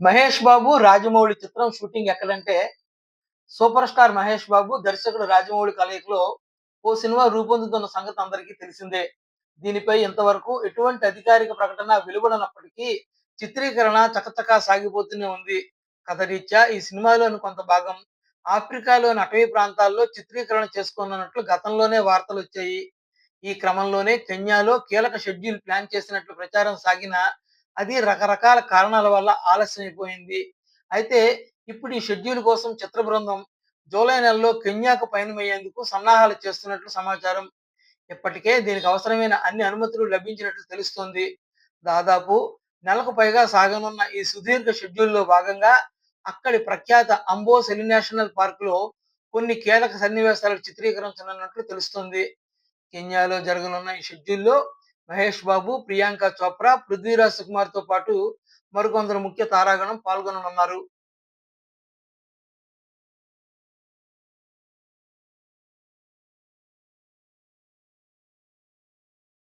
మహేష్ బాబు రాజమౌళి చిత్రం షూటింగ్ ఎక్కడంటే super star Mahesh Babu దర్శకుడు రాజమౌళి కలయికలో ఓ సినిమా రూపొందుతున్న సంగతి అందరికీ తెలిసిందే. దీనిపై ఇంతవరకు ఎటువంటి అధికారిక ప్రకటన వెలువడనప్పటికీ చిత్రీకరణ చకచకా సాగిపోతూనే ఉంది. కథ రీత్యా ఈ సినిమాలోని కొంత భాగం ఆఫ్రికాలోని అటవీ ప్రాంతాల్లో చిత్రీకరణ చేసుకున్నట్లు గతంలోనే వార్తలు వచ్చాయి ఈ క్రమంలోనే కెన్యాలో కీలక షెడ్యూల్ ప్లాన్ చేసినట్లు ప్రచారం సాగిన అది రకరకాల కారణాల వల్ల ఆలస్యం అయిపోయింది అయితే ఇప్పుడు ఈ షెడ్యూల్ కోసం చిత్ర బృందం జూలై నెలలో కెన్యాకు పయనమయ్యేందుకు సన్నాహాలు చేస్తున్నట్లు సమాచారం. ఇప్పటికే దీనికి అవసరమైన అన్ని అనుమతులు లభించినట్లు తెలుస్తోంది. దాదాపు నెలకు పైగా సాగనున్న ఈ సుదీర్ఘ షెడ్యూల్లో భాగంగా అక్కడి ప్రఖ్యాత అంబో నేషనల్ పార్క్లో కొన్ని కీలక సన్నివేశాలు చిత్రీకరించనున్నట్లు తెలుస్తుంది. కెన్యాలో జరగనున్న ఈ షెడ్యూల్లో మహేష్ బాబు ప్రియాంక చోప్రా పృథ్వీరాజ్ సుకుమార్తో పాటు మరికొందరు ముఖ్య తారాగణం పాల్గొననున్నారు.